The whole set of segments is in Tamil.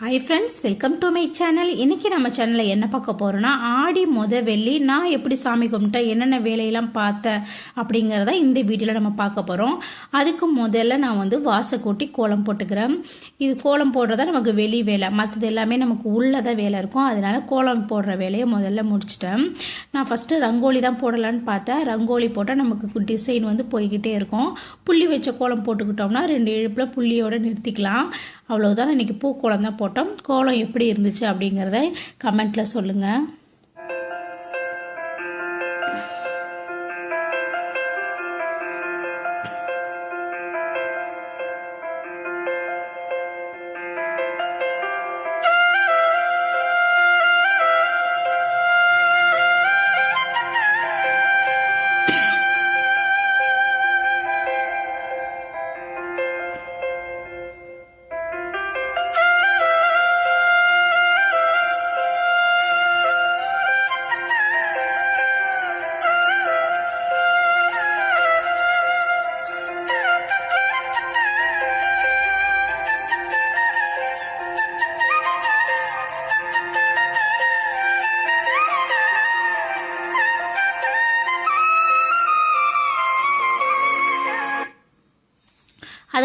Hi friends welcome to my channel இன்னைக்கு நம்ம சேனலில் என்ன பார்க்க போகிறோன்னா ஆடி முத வெள்ளி நான் எப்படி சாமி கும்பிட்டேன் என்னென்ன வேலையெல்லாம் பார்த்தேன் அப்படிங்கிறத இந்த வீடியோவில் நம்ம பார்க்க போகிறோம் அதுக்கு முதல்ல நான் வந்து வாசை கூட்டி கோலம் போட்டுக்கிறேன். இது கோலம் போடுறதா நமக்கு வெளி வேலை. மற்றது எல்லாமே நமக்கு உள்ளதான் வேலை இருக்கும். அதனால கோலம் போடுற வேலையை முதல்ல முடிச்சிட்டேன். நான் ஃபஸ்ட்டு ரங்கோலி தான் போடலான்னு பார்த்தேன். ரங்கோலி போட்டால் நமக்கு டிசைன் வந்து போய்கிட்டே இருக்கும். புள்ளி வச்ச கோலம் போட்டுக்கிட்டோம்னா ரெண்டு இழுப்பில் புள்ளியோடு நிறுத்திக்கலாம். அவ்வளோதான் இன்னைக்கு பூ கோலம் தான் போட்டோம். கோலம் எப்படி இருந்துச்சு அப்படிங்கிறத கமெண்ட்டில் சொல்லுங்கள்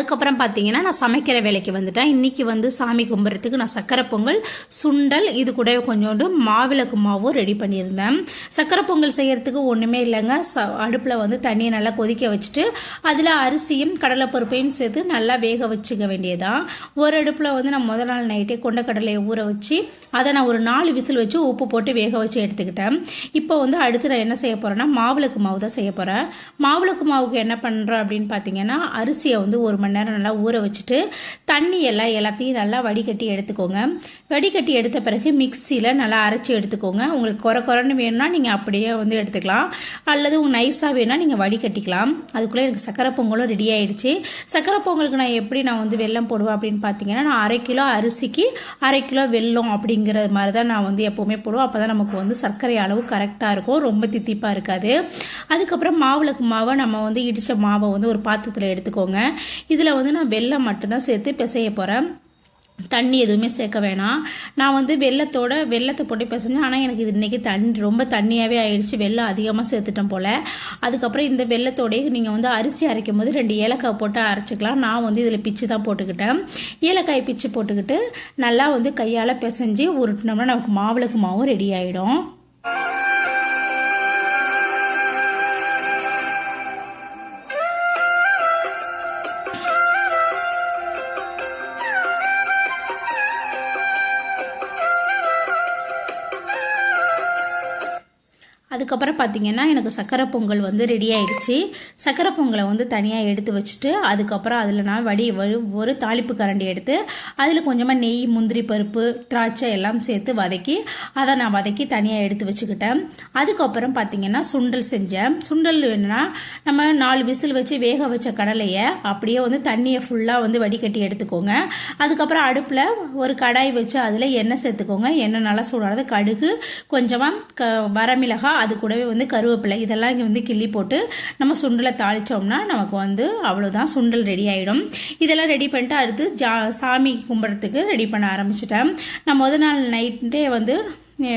அதுக்கப்புறம் பார்த்தீங்கன்னா நான் சமைக்கிற வேலைக்கு வந்துட்டேன். இன்றைக்கி வந்து சாமி கும்பிட்றதுக்கு நான் சக்கரை பொங்கல் சுண்டல் இது கூட கொஞ்சோண்டு மாவிளக்கு மாவும் ரெடி பண்ணியிருந்தேன். சக்கரை பொங்கல் செய்கிறதுக்கு ஒன்றுமே இல்லைங்க. ச அடுப்பில் வந்து தண்ணியை நல்லா கொதிக்க வச்சுட்டு அதில் அரிசியும் கடலைப்பருப்பையும் சேர்த்து நல்லா வேக வச்சுக்க வேண்டியதான் ஒரு அடுப்பில் வந்து நான் முதல் நாள் நைட்டே கொண்டக்கடலையை ஊற வச்சு அதை நான் ஒரு நாலு விசில் வச்சு உப்பு போட்டு வேக வச்சு எடுத்துக்கிட்டேன். இப்போ வந்து அடுத்து நான் என்ன செய்ய போகிறேன்னா மாவிளக்கு மாவு தான் செய்ய போகிறேன் மாவிளக்கு மாவுக்கு என்ன பண்ணுறேன் அப்படின்னு பார்த்தீங்கன்னா அரிசியை வந்து ஒரு மணி நேரம் நல்லா ஊற வச்சுட்டு தண்ணி எல்லாம் எல்லாத்தையும் நல்லா வடிகட்டி எடுத்துக்கோங்க. வடிகட்டி எடுத்த பிறகு மிக்சியில் நல்லா அரைச்சி எடுத்துக்கோங்க. உங்களுக்கு குறை குறைன்னு வேணும்னா நீங்கள் அப்படியே வந்து எடுத்துக்கலாம். அல்லது உங்கள் நைஸாக வேணால் நீங்கள் வடிகட்டிக்கலாம். அதுக்குள்ளே எனக்கு சக்கரை பொங்கலும் ரெடி ஆகிடுச்சு சக்கரை பொங்கலுக்கு நான் எப்படி நான் வந்து வெள்ளம் போடுவேன் அப்படின்னு பார்த்தீங்கன்னா நான் அரை கிலோ அரிசிக்கு அரை கிலோ வெல்லம் அப்படிங்கிற மாதிரி தான் நான் வந்து எப்போவுமே போடுவேன். அப்போ தான் நமக்கு வந்து சர்க்கரை அளவு கரெக்டாக இருக்கும். ரொம்ப தித்திப்பாக இருக்காது. அதுக்கப்புறம் மாவுளக்கு மாவை நம்ம வந்து இடித்த மாவை வந்து ஒரு பாத்திரத்தில் எடுத்துக்கோங்க. இதில் வந்து நான் வெள்ளம் மட்டும்தான் சேர்த்து பிசைய போகிறேன் தண்ணி எதுவுமே சேர்க்க வேணாம். நான் வந்து வெள்ளத்தோட வெள்ளத்தை போட்டு பிசைஞ்சேன். ஆனால் எனக்கு இது இன்றைக்கி தண்ணி ரொம்ப தண்ணியாகவே ஆயிடுச்சு. வெள்ளம் அதிகமாக சேர்த்துட்டேன் போல். அதுக்கப்புறம் இந்த வெள்ளத்தோடய நீங்கள் வந்து அரிசி அரைக்கும் போது ரெண்டு ஏலக்காய் போட்டு அரைச்சிக்கலாம். நான் வந்து இதில் பிச்சு தான் போட்டுக்கிட்டேன். ஏலக்காய் பிச்சு போட்டுக்கிட்டு நல்லா வந்து கையால் பிசைஞ்சு உருட்டினோம்னா நமக்கு மாவுளுக்கு மாவும் ரெடி ஆகிடும் அதுக்கப்புறம் பார்த்தீங்கன்னா எனக்கு சக்கரை பொங்கல் வந்து ரெடி ஆகிடுச்சி சக்கரை பொங்கலை வந்து தனியாக எடுத்து வச்சுட்டு அதுக்கப்புறம் அதில் நான் வடி ஒரு தாளிப்பு கரண்டி எடுத்து அதில் கொஞ்சமாக நெய் முந்திரி பருப்பு திராட்சை எல்லாம் சேர்த்து வதக்கி அதை நான் வதக்கி தனியாக எடுத்து வச்சுக்கிட்டேன். அதுக்கப்புறம் பார்த்தீங்கன்னா சுண்டல் செஞ்சேன். சுண்டல் என்னன்னா நம்ம நாலு விசில் வச்சு வேக வச்ச கடலையை அப்படியே வந்து தண்ணியை ஃபுல்லாக வந்து வடிகட்டி எடுத்துக்கோங்க. அதுக்கப்புறம் அடுப்பில் ஒரு கடாய் வச்சு அதில் எண்ணெய் சேர்த்துக்கோங்க. எண்ணெய் நல்லா சூடானது கடுகு கொஞ்சமாக க வரமிளகாய் அது கூடவே வந்து கருவேப்பிலை இதெல்லாம் இங்கே வந்து கிள்ளி போட்டு நம்ம சுண்டலை தாளித்தோம்னா நமக்கு வந்து அவ்வளோதான் சுண்டல் ரெடி ஆகிடும் இதெல்லாம் ரெடி பண்ணிட்டு அடுத்து ஜா சாமி கும்பிட்றதுக்கு ரெடி பண்ண ஆரம்பிச்சிட்டேன். நான் முதல் நாள் நைட்டே வந்து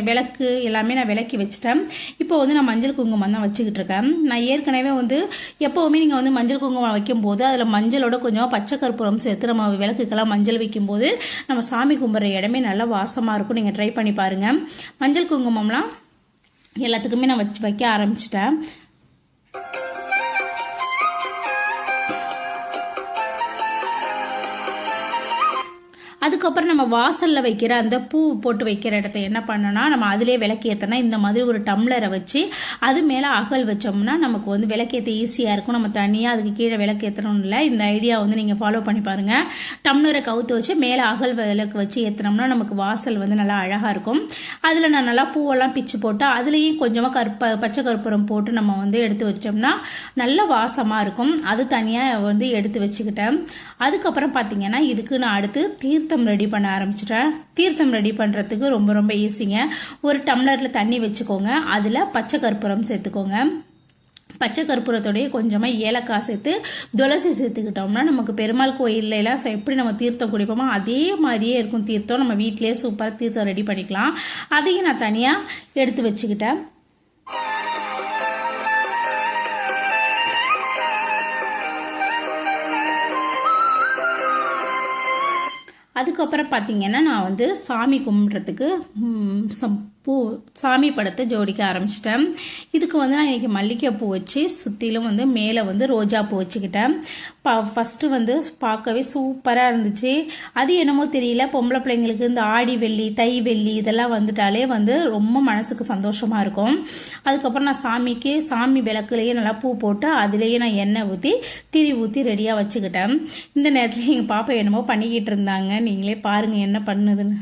விளக்கு எல்லாமே நான் விளக்கி வச்சுட்டேன். இப்போ வந்து நான் மஞ்சள் குங்குமம் தான் வச்சுக்கிட்டு இருக்கேன். நான் ஏற்கனவே வந்து எப்போவுமே நீங்கள் வந்து மஞ்சள் குங்குமம் வைக்கும்போது அதில் மஞ்சளோட கொஞ்சம் பச்சை கற்பூரம் சேர்த்து நம்ம விளக்குக்கெல்லாம் மஞ்சள் வைக்கும்போது நம்ம சாமி கும்பிட்ற இடமே நல்லா வாசமாக இருக்கும். நீங்கள் ட்ரை பண்ணி பாருங்கள் மஞ்சள் குங்குமம்லாம் எல்லாத்துக்குமே நான் வச்சு வைக்க ஆரம்பிச்சிட்டேன். அதுக்கப்புறம் நம்ம வாசலில் வைக்கிற அந்த பூ போட்டு வைக்கிற இடத்த என்ன பண்ணோன்னா நம்ம அதிலே விளக்கேற்றினா இந்த மாதிரி ஒரு டம்ளரை வச்சு அது மேலே அகல் வச்சோம்னா நமக்கு வந்து விளக்கேற்ற ஈஸியாக இருக்கும். நம்ம தனியாக அதுக்கு கீழே விளக்கேற்றணும் இல்லை. இந்த ஐடியா வந்து நீங்கள் ஃபாலோ பண்ணி பாருங்கள் டம்ளரை கவுத்து வச்சு மேலே அகல் விளக்கு வச்சு ஏற்றினோம்னா நமக்கு வாசல் வந்து நல்லா அழகாக இருக்கும். அதில் நான் நல்லா பூவெல்லாம் பிச்சு போட்டு அதுலேயும் கொஞ்சமாக கருப்ப பச்சை கருப்புரம் போட்டு நம்ம வந்து எடுத்து வச்சோம்னா நல்ல வாசமாக இருக்கும். அது தனியாக வந்து எடுத்து வச்சுக்கிட்டேன். அதுக்கப்புறம் பார்த்தீங்கன்னா இதுக்கு நான் அடுத்து தீர்த்த தீர்த்தம் ரெடி பண்ண ஆரம்பிச்சிட்டேன் தீர்த்தம் ரெடி பண்ணுறதுக்கு ரொம்ப ரொம்ப ஈஸிங்க. ஒரு டம்ளரில் தண்ணி வச்சுக்கோங்க. அதில் பச்சை கற்பூரம் சேர்த்துக்கோங்க. பச்சை கற்பூரத்தோடய கொஞ்சமாக ஏலக்காய் சேர்த்து துளசி சேர்த்துக்கிட்டோம்னா நமக்கு பெருமாள் கோயில்ல எல்லாம் எப்படி நம்ம தீர்த்தம் குடிப்போமோ அதே மாதிரியே இருக்கும் தீர்த்தம். நம்ம வீட்டிலேயே சூப்பராக தீர்த்தம் ரெடி பண்ணிக்கலாம். அதையும் நான் தனியாக எடுத்து வச்சுக்கிட்டேன். அதுக்கப்புறம் பார்த்தீங்கன்னா நான் வந்து சாமி கும்பிட்றதுக்கு சம்- பூ சாமி படத்தை ஜோடிக்க ஆரம்பிச்சிட்டேன். இதுக்கு வந்து நான் இன்றைக்கி மல்லிகைப்பூ வச்சு சுற்றிலும் வந்து மேலே வந்து ரோஜா பூ வச்சுக்கிட்டேன். ப ஃபஸ்ட்டு வந்து பார்க்கவே சூப்பராக இருந்துச்சு. அது என்னமோ தெரியல. பொம்பளை பிள்ளைங்களுக்கு இந்த ஆடி வெள்ளி தை வெள்ளி இதெல்லாம் வந்துட்டாலே வந்து ரொம்ப மனசுக்கு சந்தோஷமாக இருக்கும். அதுக்கப்புறம் நான் சாமிக்கு சாமி விளக்குலேயே நல்லா பூ போட்டு அதுலேயே நான் எண்ணெய் ஊற்றி திரி ஊற்றி ரெடியாக வச்சுக்கிட்டேன். இந்த நேரத்தில் எங்கள் பாப்பா என்னமோ பண்ணிக்கிட்டு இருந்தாங்க. நீங்களே பாருங்கள் என்ன பண்ணுதுன்னு.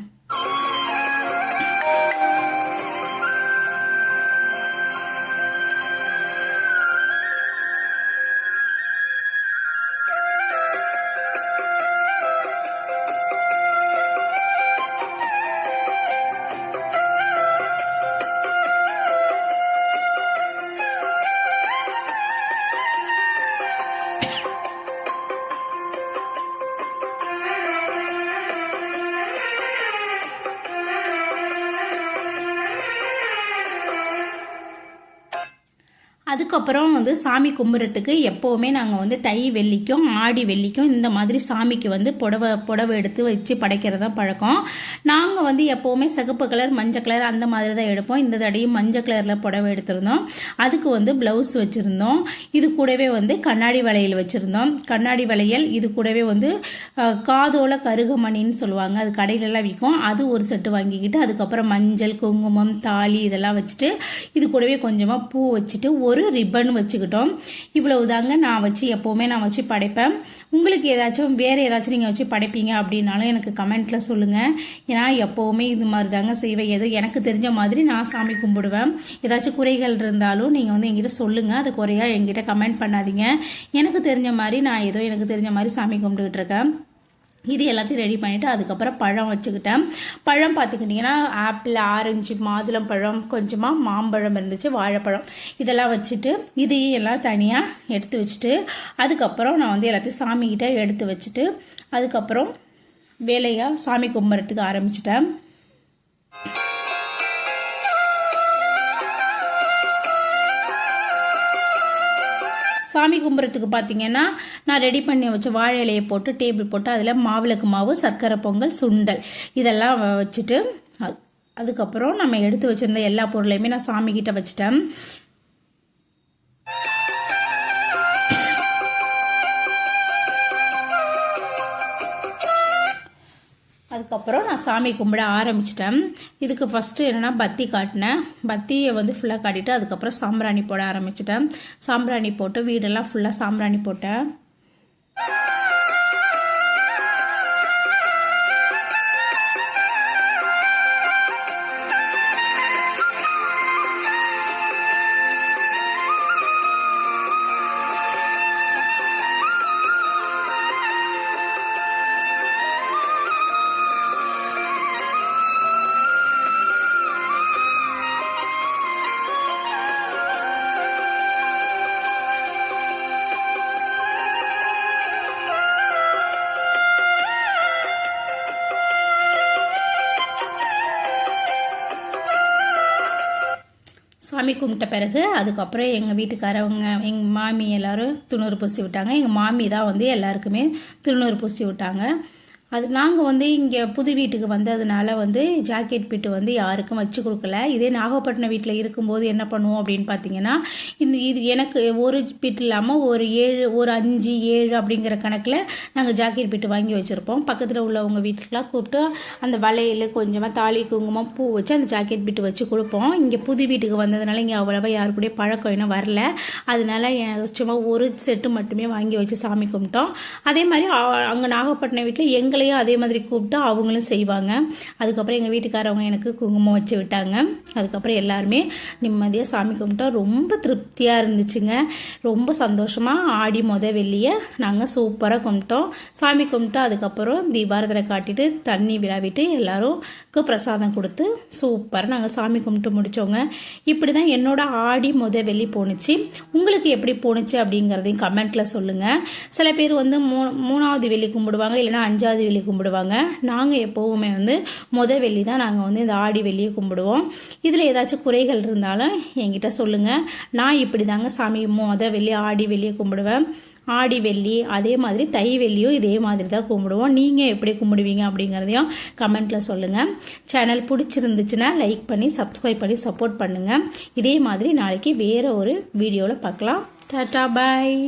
அதுக்கப்புறம் வந்து சாமி கும்பிட்றதுக்கு எப்போவுமே நாங்கள் வந்து தை வெள்ளிக்கும் ஆடி வெள்ளிக்கும் இந்த மாதிரி சாமிக்கு வந்து புடவை புடவை எடுத்து வச்சு படைக்கிறது தான் பழக்கம். நாங்கள் வந்து எப்போவுமே சிகப்பு கலர் மஞ்சள் கலர் அந்த மாதிரி தான் எடுப்போம். இந்த தடையும் மஞ்சள் கலரில் புடவை எடுத்திருந்தோம். அதுக்கு வந்து ப்ளவுஸ் வச்சுருந்தோம். இது கூடவே வந்து கண்ணாடி வளையல் வச்சுருந்தோம். கண்ணாடி வளையல் இது கூடவே வந்து காதோல கருகமணின்னு சொல்லுவாங்க. அது கடையிலலாம் விற்கும் அது ஒரு செட்டு வாங்கிக்கிட்டு அதுக்கப்புறம் மஞ்சள் குங்குமம் தாலி இதெல்லாம் வச்சுட்டு இது கூடவே கொஞ்சமாக பூ வச்சுட்டு ஒரு ரிப்பன் வச்சுக்கிட்டோம். இவ்வளவு தாங்க நான் வச்சு எப்போவுமே நான் வச்சு படைப்பேன். உங்களுக்கு ஏதாச்சும் வேறு ஏதாச்சும் நீங்கள் வச்சு படைப்பீங்க அப்படின்னாலும் எனக்கு கமெண்ட்டில் சொல்லுங்கள் ஏன்னா எப்போவுமே இது மாதிரி தாங்க செய்வேன். ஏதோ எனக்கு தெரிஞ்ச மாதிரி நான் சாமி கும்பிடுவேன். ஏதாச்சும் குறைகள் இருந்தாலும் நீங்கள் வந்து என்கிட்ட சொல்லுங்கள் அது குறையாக எங்கிட்ட கமெண்ட் பண்ணாதீங்க. எனக்கு தெரிஞ்ச மாதிரி நான் ஏதோ எனக்கு தெரிஞ்ச மாதிரி சாமி கும்பிட்டுக்கிட்டு இருக்கேன். இது எல்லாத்தையும் ரெடி பண்ணிவிட்டு அதுக்கப்புறம் பழம் வச்சுக்கிட்டேன். பழம் பார்த்துக்கிட்டிங்கன்னா ஆப்பிள் ஆரஞ்சு மாதுளம் பழம் கொஞ்சமாக மாம்பழம் இருந்துச்சு வாழைப்பழம். இதெல்லாம் வச்சுட்டு இதையும் எல்லாம் தனியாக எடுத்து வச்சுட்டு அதுக்கப்புறம் நான் வந்து எல்லாத்தையும் சாமிக்கிட்ட எடுத்து வச்சுட்டு அதுக்கப்புறம் வேலையாக சாமி கும்பிட்றதுக்கு ஆரம்பிச்சிட்டேன். சாமி கும்பிட்றதுக்கு பார்த்தீங்கன்னா நான் ரெடி பண்ணி வச்ச வாழை இலையை போட்டு டேபிள் போட்டு அதில் மாவிளக்கு மாவு சர்க்கரை பொங்கல் சுண்டல் இதெல்லாம் வச்சுட்டு அது- அதுக்கப்புறம் நம்ம எடுத்து வச்சுருந்த எல்லா பொருளையுமே நான் சாமிக்கிட்ட வச்சுட்டேன். அதுக்கப்புறம் நான் சாமி கும்பிட ஆரம்பிச்சிட்டேன். இதுக்கு ஃபஸ்ட்டு என்னென்னா பத்தி காட்டினேன் பத்தியை வந்து ஃபுல்லாக காட்டிட்டு அதுக்கப்புறம் சாம்பிராணி போட ஆரம்பிச்சிட்டேன். சாம்பிராணி போட்டு வீடெல்லாம் ஃபுல்லாக சாம்பிராணி போட்டேன். சாமி கும்பிட்ட பிறகு அதுக்கப்புறம் எங்கள் வீட்டுக்காரவங்க எங்கள் மாமி எல்லாரும் திருநூறு பூசி விட்டாங்க. எங்கள் மாமி தான் வந்து எல்லாருக்குமே திருநூறு பூசி விட்டாங்க. அது நாங்கள் வந்து இங்கே புது வீட்டுக்கு வந்ததுனால வந்து ஜாக்கெட் பிட்டு வந்து யாருக்கும் வச்சு கொடுக்கல. இதே நாகப்பட்டினம் வீட்டில் இருக்கும்போது என்ன பண்ணுவோம் அப்படின்னு பார்த்தீங்கன்னா இந்த இது எனக்கு ஒரு பிட் இல்லாமல் ஒரு ஏழு ஒரு அஞ்சு ஏழு அப்படிங்கிற கணக்கில் நாங்கள் ஜாக்கெட் பிட்டு வாங்கி வச்சுருப்போம். பக்கத்தில் உள்ளவங்க வீட்டுக்கெலாம் கூப்பிட்டு அந்த வளையல் கொஞ்சமாக தாலி குங்குமம் பூ வச்சு அந்த ஜாக்கெட் பிட்டு வச்சு கொடுப்போம். இங்கே புது வீட்டுக்கு வந்ததுனால இங்கே அவ்வளோவா யாரு கூடயும் பழக்கம் இன்னும் வரல. அதனால சும்மா ஒரு செட்டு மட்டுமே வாங்கி வச்சு சாமி கும்பிட்டோம். அதே மாதிரி அங்கே நாகப்பட்டினம் வீட்டில் எங்களை பிள்ளைங்களையும் அதே மாதிரி கூப்பிட்டு அவங்களும் செய்வாங்க. அதுக்கப்புறம் எங்கள் வீட்டுக்காரவங்க எனக்கு குங்குமம் வச்சு விட்டாங்க. அதுக்கப்புறம் எல்லாருமே நிம்மதியாக சாமி கும்பிட்டா ரொம்ப திருப்தியாக இருந்துச்சுங்க. ரொம்ப சந்தோஷமாக ஆடி மொத வெள்ளியை நாங்கள் சூப்பராக கும்பிட்டோம். சாமி கும்பிட்டு அதுக்கப்புறம் தீபாரதனை காட்டிட்டு தண்ணி விழாவிட்டு எல்லாருக்கும் பிரசாதம் கொடுத்து சூப்பராக நாங்கள் சாமி கும்பிட்டு முடித்தோங்க இப்படி தான் என்னோட ஆடி முத வெள்ளி போணுச்சு. உங்களுக்கு எப்படி போணுச்சு அப்படிங்கிறதையும் கமெண்ட்டில் சொல்லுங்கள் சில பேர் வந்து மூ மூணாவது வெள்ளி கும்பிடுவாங்க இல்லைன்னா அஞ்சாவது வெள்ளி கும்பிடுவாங்க. நாங்கள் எப்போவுமே வந்து முத வெள்ளி தான் நாங்கள் வந்து இந்த ஆடி வெள்ளியை கும்பிடுவோம். இதில் ஏதாச்சும் குறைகள் இருந்தாலும் என்கிட்ட சொல்லுங்கள் நான் இப்படி தாங்க சாமி முத வெள்ளி ஆடி வெள்ளியை கும்பிடுவேன். ஆடி வெள்ளி அதே மாதிரி தை வெள்ளியும் இதே மாதிரி தான் கும்பிடுவோம். நீங்கள் எப்படி கும்பிடுவீங்க அப்படிங்கிறதையும் கமெண்ட்டில் சொல்லுங்கள் சேனல் பிடிச்சிருந்துச்சுன்னா லைக் பண்ணி சப்ஸ்கிரைப் பண்ணி சப்போர்ட் பண்ணுங்கள் இதே மாதிரி நாளைக்கு வேறு ஒரு வீடியோவில் பார்க்கலாம். டாட்டா பாய்